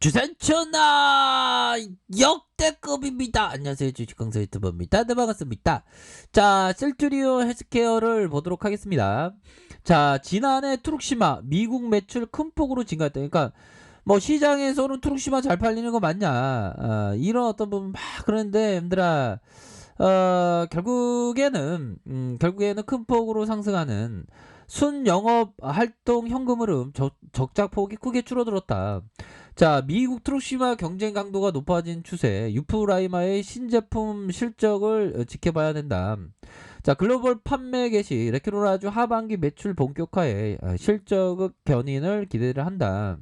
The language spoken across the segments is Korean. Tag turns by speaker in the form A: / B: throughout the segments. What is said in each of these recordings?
A: 주산천하 역대급입니다. 안녕하세요. 주식강사 유튜버입니다. 네, 반갑습니다. 자, 셀트리오 헬스케어를 보도록 하겠습니다. 자, 지난해 트룩시마 미국 매출 큰 폭으로 증가했다. 그러니까 뭐 시장에서는 트룩시마 잘 팔리는 거 맞냐? 아, 이런 어떤 부분 막 그러는데 얘들아 어, 결국에는 음, 결국에는 큰 폭으로 상승하는 순 영업 활동 현금 흐름 적, 적자 폭이 크게 줄어들었다. 자, 미국 트루시마 경쟁 강도가 높아진 추세, 유프라이마의 신제품 실적을 어, 지켜봐야 된다. 자, 글로벌 판매 개시, 레키로라주 하반기 매출 본격화에 어, 실적 견인을 기대를 한다.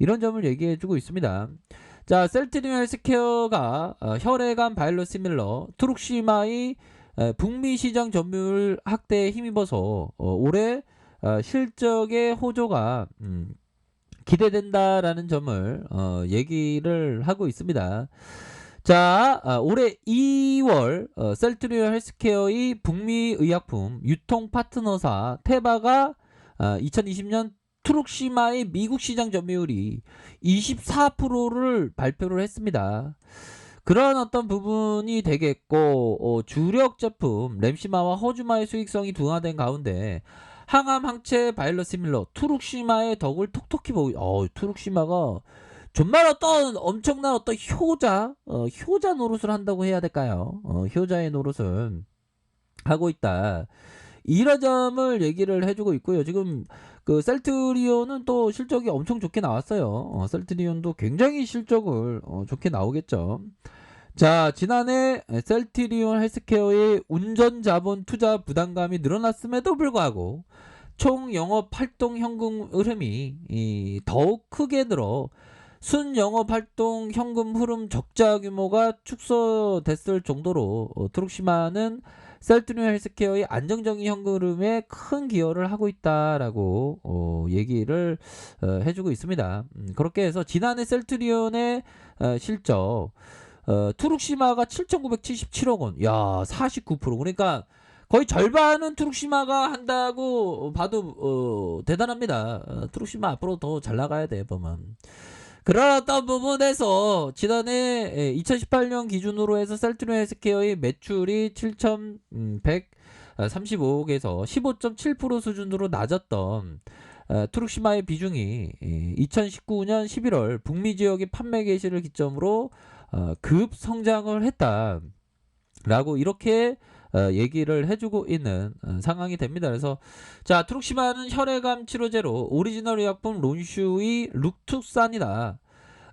A: 이런 점을 얘기해주고 있습니다. 자, 셀트리온 헬스케어가 어, 혈액암 바이러시밀러, 트룩시마의 에, 북미 시장 점유율 확대에 힘입어서 어, 올해 어, 실적의 호조가 음, 기대된다라는 점을 어, 얘기를 하고 있습니다. 자, 아, 올해 2월 어, 셀트리온 헬스케어의 북미 의약품 유통 파트너사 테바가 아, 2020년 트룩시마의 미국 시장 점유율이 24%를 발표를 했습니다. 그런 어떤 부분이 되겠고 어, 주력 제품 램시마와 허주마의 수익성이 둔화된 가운데 항암 항체 바이러시밀러 투룩시마의 덕을 톡톡히 보고 어 투룩시마가 정말 어떤 엄청난 어떤 효자 어, 효자 노릇을 한다고 해야 될까요? 어, 효자의 노릇을 하고 있다. 이런 점을 얘기를 해주고 있고요. 지금 그 셀트리온은 또 실적이 엄청 좋게 나왔어요. 어, 셀트리온도 굉장히 실적을 어, 좋게 나오겠죠. 자, 지난해 셀트리온 헬스케어의 운전 자본 투자 부담감이 늘어났음에도 불구하고 총 영업 활동 현금 흐름이 이, 더욱 크게 늘어 순 영업 활동 현금 흐름 적자 규모가 축소됐을 정도로 어, 트룩시마는 셀트리온 헬스케어의 안정적인 현금 흐름에 큰 기여를 하고 있다라고 어, 얘기를 어, 해주고 있습니다. 음, 그렇게 해서 지난해 셀트리온의 어, 실적 어, 투룩시마가 7,977억 원. 야, 49%. 그러니까 거의 절반은 투룩시마가 한다고 봐도 어, 대단합니다. 어, 투룩시마 앞으로 더 잘 나가야 돼, 보면. 어떤 부분에서 지난해 2018년 기준으로 해서 셀트리온 헬스케어의 매출이 7,135억에서 15.7% 수준으로 낮았던 어, 트룩시마의 비중이 2019년 11월 북미 지역의 판매 개시를 기점으로 어, 급 성장을 했다라고 이렇게 어, 얘기를 해주고 있는 어, 상황이 됩니다. 그래서 자 트룩시마는 혈액암 치료제로 오리지널 의약품 론슈의 룩투산이다.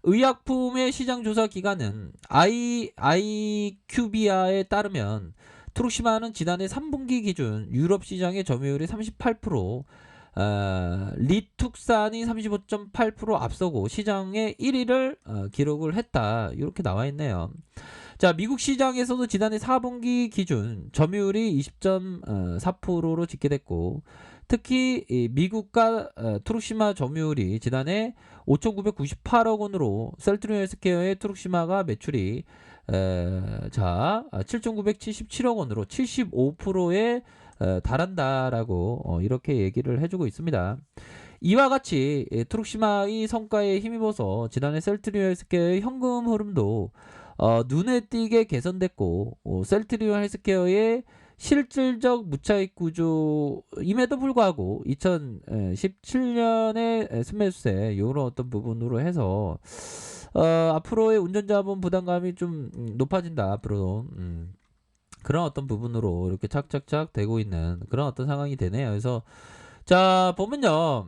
A: 의약품의 시장 조사 기관은 I IQVIA에 따르면 트룩시마는 지난해 3분기 기준 유럽 시장의 점유율이 38%, 어, 리툭산이 35.8% 앞서고 시장의 1위를 어, 기록을 했다. 이렇게 나와 있네요. 자, 미국 시장에서도 지난해 4분기 기준 점유율이 20.4%로 집계됐고 특히 이 미국과 어, 트룩시마 점유율이 지난해 5,998억 원으로 셀트리온 헬스케어의 트룩시마가 매출이 에, 자 7,977억 원으로 75%에 어, 달한다라고 어, 이렇게 얘기를 해주고 있습니다. 이와 같이 예, 트룩시마의 성과에 힘입어서 지난해 셀트리온 헬스케어의 현금 흐름도 어, 눈에 띄게 개선됐고 어, 셀트리온 헬스케어의 실질적 무차익 구조임에도 불구하고 2017년에 스매수세 이런 어떤 부분으로 해서 어, 앞으로의 운전자분 부담감이 좀 음, 높아진다 앞으로 음. 그런 어떤 부분으로 이렇게 착착착 되고 있는 그런 어떤 상황이 되네요. 그래서 자 보면요.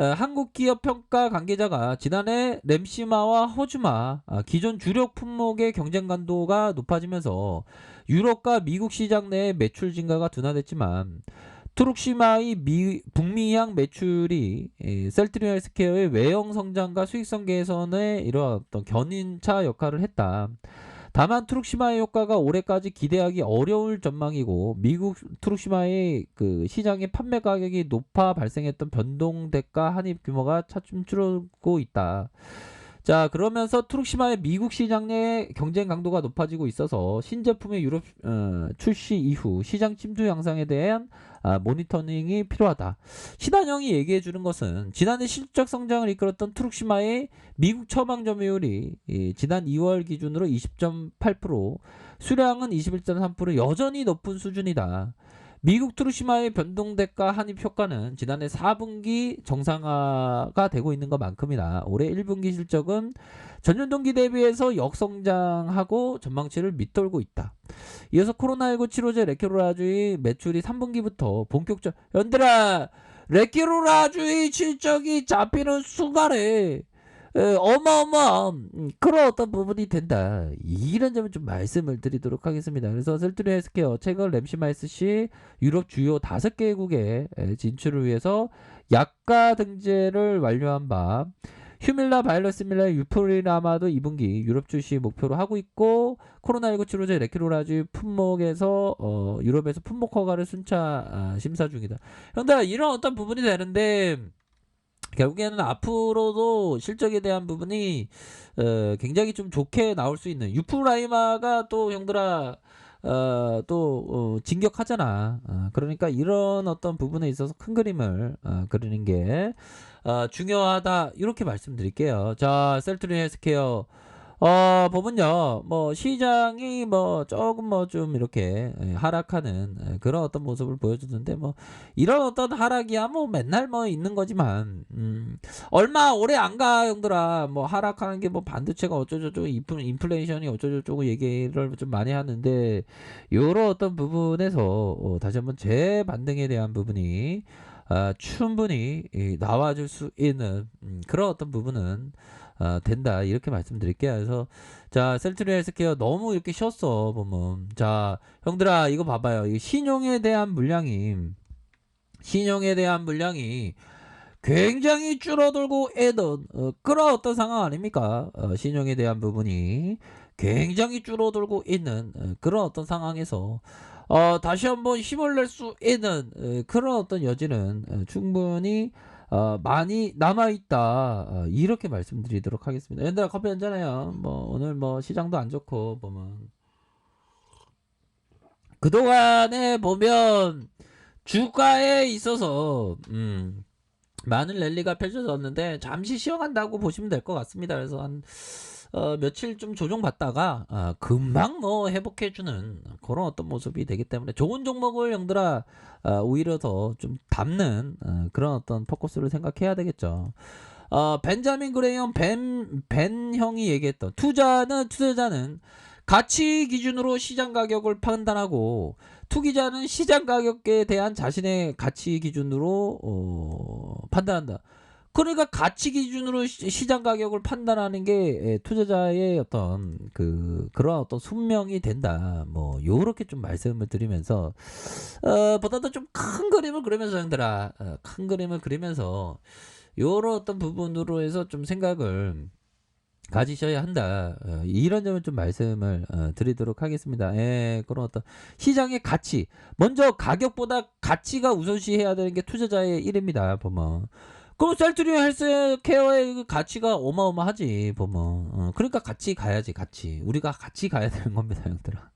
A: 어, 한국 기업 평가 관계자가 지난해 램시마와 호주마 아, 기존 주력 품목의 경쟁 간도가 높아지면서 유럽과 미국 시장 내 매출 증가가 둔화됐지만 트룩시마의 미, 북미향 매출이 헬스케어의 외형 성장과 수익성 개선에 어떤 견인차 역할을 했다. 다만 트룩시마의 효과가 올해까지 기대하기 어려울 전망이고 미국 트룩시마의 그 시장의 판매 가격이 높아 발생했던 변동 대가 한입 규모가 차츰 줄어들고 있다. 자 그러면서 트룩시마의 미국 시장 내 경쟁 강도가 높아지고 있어서 신제품의 유럽 어, 출시 이후 시장 침투 양상에 대한 아, 모니터링이 필요하다. 신한영이 얘기해 주는 것은 지난해 실적 성장을 이끌었던 트룩시마의 미국 처방 점유율이 이, 지난 2월 기준으로 20.8% 수량은 21.3% 여전히 높은 수준이다. 미국 트루시마의 변동대가 한입 효과는 지난해 4분기 정상화가 되고 있는 것만큼이나 올해 1분기 실적은 전년 동기 대비해서 역성장하고 전망치를 밑돌고 있다. 이어서 코로나19 치료제 레케로라주의 매출이 3분기부터 본격적 연들아 레케로라주의 실적이 잡히는 순간에 에, 어마어마 음, 그런 어떤 부분이 된다. 이런 점을 좀 말씀을 드리도록 하겠습니다. 그래서 셀트리 헬스케어 최근 램시마이스 유럽 주요 다섯 개국에 에, 진출을 위해서 약가 등재를 완료한 바 휴밀라 바이러스밀라 유프리라마도 2분기 유럽 출시 목표로 하고 있고 코로나19 치료제 레키로라주 품목에서 어, 유럽에서 품목 허가를 순차 아, 심사 중이다. 형들 이런 어떤 부분이 되는데 결국에는 앞으로도 실적에 대한 부분이 어, 굉장히 좀 좋게 나올 수 있는 유프라이마가 또 형들아 어, 또 어, 진격하잖아. 어, 그러니까 이런 어떤 부분에 있어서 큰 그림을 어, 그리는 게 어, 중요하다 이렇게 말씀드릴게요. 자, 셀트리 헬스케어 어, 보면요, 뭐, 시장이 뭐, 조금 뭐, 좀 이렇게 예, 하락하는 예, 그런 어떤 모습을 보여주는데, 뭐, 이런 어떤 하락이야, 뭐, 맨날 뭐, 있는 거지만, 음, 얼마 오래 안 가, 형들아. 뭐, 하락하는 게 뭐, 반도체가 어쩌고저쩌고, 인플, 인플레이션이 어쩌고저쩌고 얘기를 좀 많이 하는데, 요런 어떤 부분에서, 어, 다시 한번 재반등에 대한 부분이, 아, 충분히 이, 나와줄 수 있는 음, 그런 어떤 부분은 아, 된다 이렇게 말씀드릴게요. 그래서 자 셀트리 헬스케어 너무 이렇게 쉬었어 보면 자 형들아 이거 봐봐요. 이 신용에 대한 물량이 신용에 대한 물량이 굉장히 줄어들고 애던 어, 어떤 상황 아닙니까? 어, 신용에 대한 부분이 굉장히 줄어들고 있는 어, 그런 어떤 상황에서 어, 다시 한번 힘을 낼 수 있는 어, 그런 어떤 여지는 어, 충분히 어, 많이 남아 있다 어, 이렇게 말씀드리도록 하겠습니다. 얘들아 커피 한잔해요. 뭐 오늘 뭐 시장도 안 좋고 보면 그 동안에 보면 주가에 있어서 음, 많은 랠리가 펼쳐졌는데 잠시 쉬어간다고 보시면 될 것 같습니다. 그래서 한 어, 며칠 좀 조정받다가 아, 금방 뭐 회복해주는 그런 어떤 모습이 되기 때문에 좋은 종목을 형들아 아, 오히려 더 좀 담는 아, 그런 어떤 포커스를 생각해야 되겠죠. 어, 벤자민 그레이엄 벤, 벤 형이 얘기했던 투자는 투자자는 가치 기준으로 시장 가격을 판단하고 투기자는 시장 가격에 대한 자신의 가치 기준으로 어, 판단한다. 그러니까 가치 기준으로 시- 시장 가격을 판단하는 게 예, 투자자의 어떤 그 그런 어떤 숙명이 된다. 뭐 요렇게 좀 말씀을 드리면서 어 보다도 좀큰 그림을 그리면서 형들아 어, 큰 그림을 그리면서 요런 어떤 부분으로 해서 좀 생각을 가지셔야 한다. 어, 이런 점을 좀 말씀을 어, 드리도록 하겠습니다. 예, 그런 어떤 시장의 가치. 먼저 가격보다 가치가 우선시해야 되는 게 투자자의 일입니다. 보면. 그럼 셀트리 헬스케어의 그 가치가 어마어마하지 보면. 어, 그러니까 같이 가야지 같이. 우리가 같이 가야 되는 겁니다, 형들아.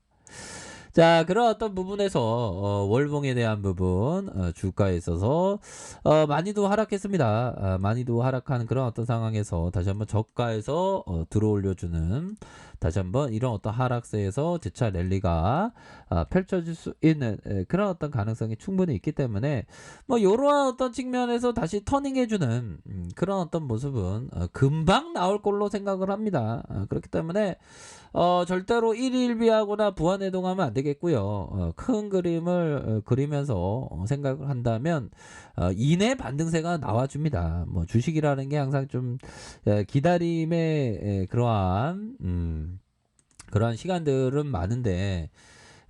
A: 자, 그런 어떤 부분에서 어, 월봉에 대한 부분 어, 주가에 있어서 어, 많이도 하락했습니다. 아, 많이도 하락하는 그런 어떤 상황에서 다시 한번 저가에서 어, 들어올려주는 다시 한번 이런 어떤 하락세에서 재차 랠리가 아, 펼쳐질 수 있는 에, 그런 어떤 가능성이 충분히 있기 때문에 뭐 이러한 어떤 측면에서 다시 터닝해주는 음, 그런 어떤 모습은 어, 금방 나올 걸로 생각을 합니다. 아, 그렇기 때문에 어, 절대로 일일비하거나 부안해동하면 안 되겠 고요. 어, 큰 그림을 어, 그리면서 어, 생각을 한다면 어, 이내 반등세가 나와줍니다. 뭐 주식이라는 게 항상 좀 에, 기다림의 에, 그러한 음, 그러한 시간들은 많은데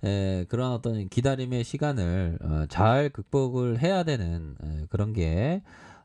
A: 에, 그런 어떤 기다림의 시간을 어, 잘 극복을 해야 되는 에, 그런 게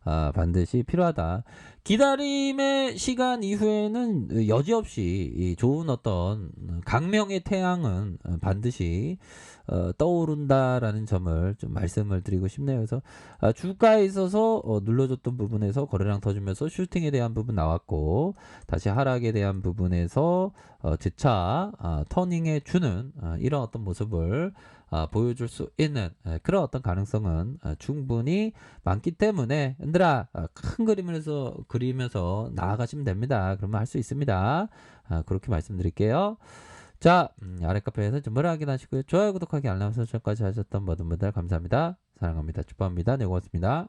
A: 아, 반드시 필요하다. 기다림의 시간 이후에는 여지없이 이 좋은 어떤 강명의 태양은 어, 반드시 어, 떠오른다라는 점을 좀 말씀을 드리고 싶네요. 그래서 아, 주가에 있어서 어, 눌러줬던 부분에서 거래량 터지면서 슈팅에 대한 부분 나왔고 다시 하락에 대한 부분에서 어, 재차 아, 터닝해 주는 아, 이런 어떤 모습을 아, 보여줄 수 있는 에, 그런 어떤 가능성은 아, 충분히 많기 때문에 얘들아 아, 큰 그림에서 그리면서 나아가시면 됩니다. 그러면 할 수 있습니다. 아, 그렇게 말씀드릴게요. 자, 음, 아래 카페에서 정보를 확인하시고요. 좋아요, 구독하기, 알람 설정까지 하셨던 모든 분들 감사합니다. 사랑합니다. 축복합니다. 네, 고맙습니다.